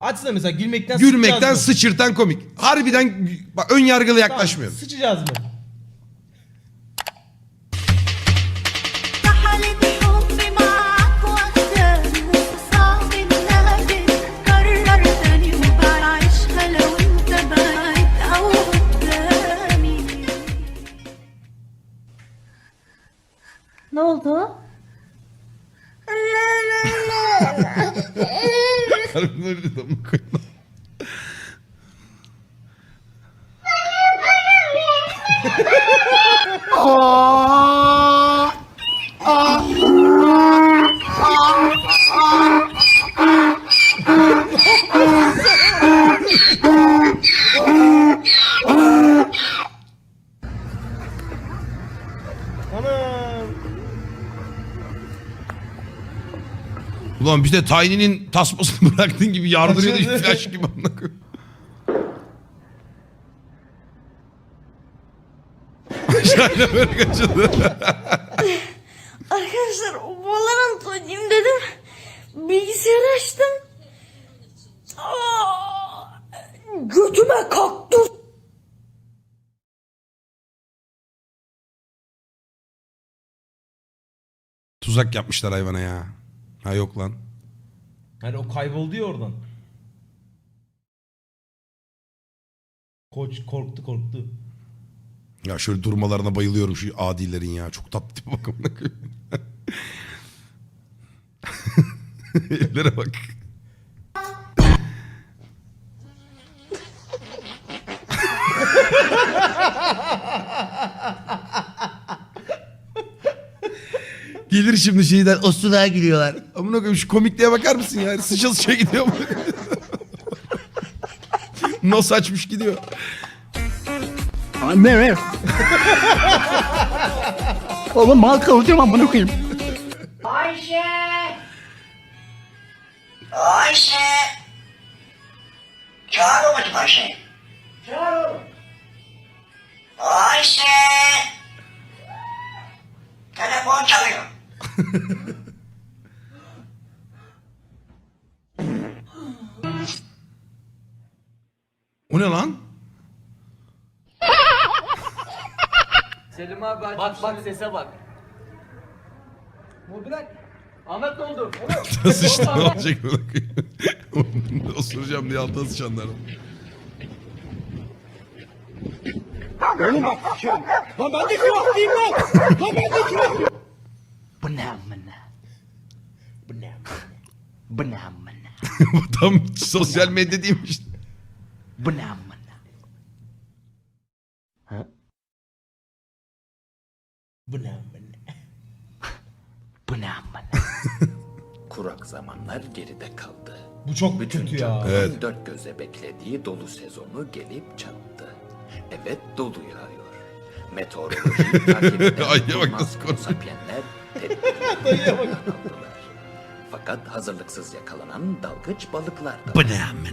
Açsana mesela gülmekten Gülmekten mı? sıçırtan komik. Harbiden bak, ön yargılı yaklaşmıyorum. Tamam, sıçacağız mı? Ne oldu? Harbiden öyle Ulan bir de Tiny'nin tasmasını bıraktığın gibi yardırıyordu Kaçırdı. flash gibi. Şahane böyle kaçırdı. Arkadaşlar Valorant oynayayım dedim. Bilgisayarı açtım. Aa, götüme kaktüs. Tuzak yapmışlar hayvana ya. Ha yok lan. Hani o kayboldu ya oradan. Koç korktu korktu. Ya şöyle durmalarına bayılıyorum şu adilerin ya. Çok tatlı tipe bak amına koyayım. Ellere bak. Gelir şimdi şeyden osuruğa gülüyorlar. Amına koyayım şu komikliğe bakar mısın ya? Sıça sıça gidiyor. Nos açmış gidiyor. Anne ver. Oğlum mal kavuracağım amına koyayım. Ayşe! Ayşe! Çağır babacım Ayşe. Çağır oğlum. Ayşe! Telefon çalıyor. lan? Selim abi aç. Bak bak sese bak. Bu bırak. Ahmet ne oldu? Nasıl işte ne olacak böyle koyayım. Osuracağım diye altına sıçanlar. Bu ne amına? Bu ne? Bu ne amına? Bu tam sosyal medya değilmiş. Amına? Bu ne amına? Kurak zamanlar geride kaldı. Bu çok Bütün kötü ya. Evet. dört gözle beklediği dolu sezonu gelip çattı. Evet dolu yağıyor. Meteoroloji takip eden Ayıya bak nasıl konuşuyor. sapyenler tedbirlerini aldılar. Fakat hazırlıksız yakalanan dalgıç balıklar da Bu ne amına?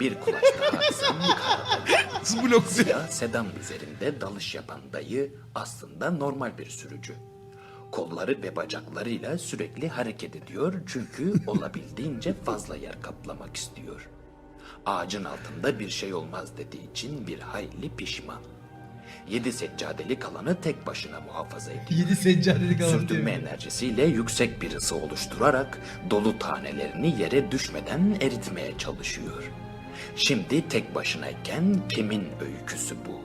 Bir kulaç daha atsam karada. Siyah sedan üzerinde dalış yapan dayı aslında normal bir sürücü. Kolları ve bacaklarıyla sürekli hareket ediyor çünkü olabildiğince fazla yer kaplamak istiyor. Ağacın altında bir şey olmaz dediği için bir hayli pişman. Yedi seccadelik alanı tek başına muhafaza ediyor. Yedi seccadelik alan Sürtünme enerjisiyle yüksek bir ısı oluşturarak dolu tanelerini yere düşmeden eritmeye çalışıyor. Şimdi tek başınayken kimin öyküsü bu?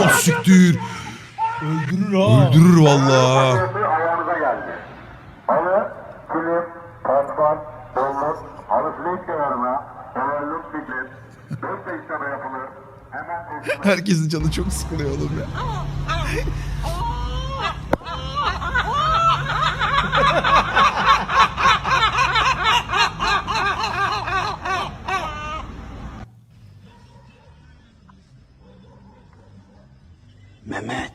Oh siktir. Öldürür ha. Öldürür valla. Herkesin canı çok sıkılıyor oğlum ya. Mehmet.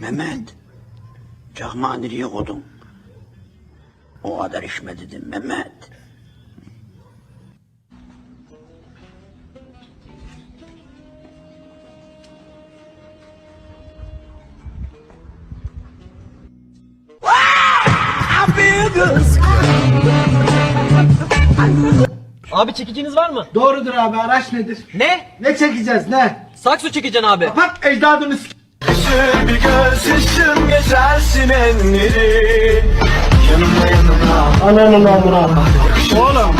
Mehmet. Çakmağı nereye? O kadar içme dedim Mehmet. Abi çekiciniz var mı? Doğrudur abi araç nedir? Ne? Ne çekeceğiz ne? Sakso çekeceksin abi. Bak ecdadını s- Bir göz yaşın geçersin enleri Yanımda yanımda Ananın amına Oğlum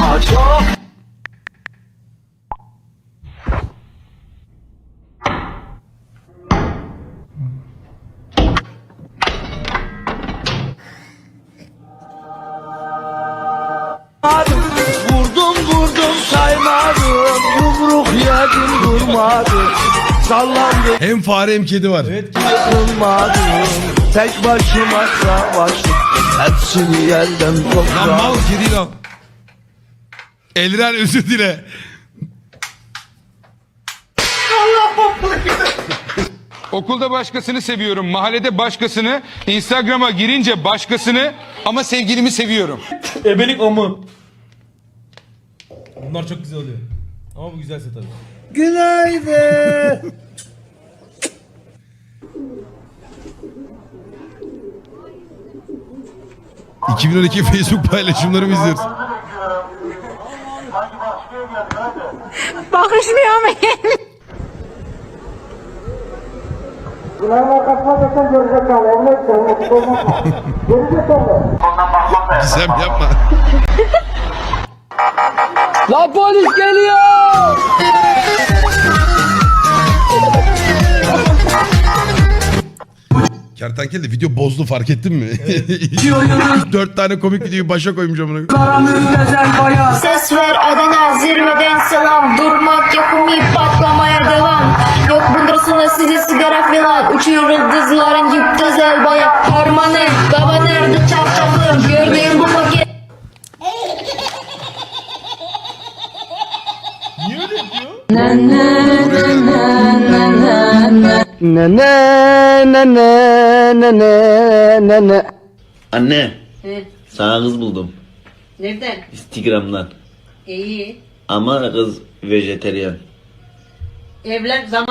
Yumruk yedim durmadım Sallandım Hem fare hem kedi var. Yılmadım Tek başıma savaştım Hepsini yerden Lan toprağa mal kedi lan. Elren özür dile. Okulda başkasını seviyorum, mahallede başkasını, Instagram'a girince başkasını ama sevgilimi seviyorum. Ebelik amı. Bunlar çok güzel oluyor. Ama bu güzelse tabii. Günaydın 2012 Facebook paylaşımlarımı izliyoruz. Bakışmıyor mu? Gizem yapma. Lan polis geliyor! Kertenkele de video bozdu fark ettin mi? Dört tane komik videoyu başa koymuş amına. Ses ver Adana zirveden selam Durmak yok umut patlamaya devam Yok bundrasına sizi sigara filan Uçuyor yıldızların yip güzel bayan Harmanı baba nerede çarşafım Ne ne ne ne ne ne ne ne Anne. Sana kız buldum. Nereden? Instagram'dan. İyi Ama kız vejeteryan. Evlen zaman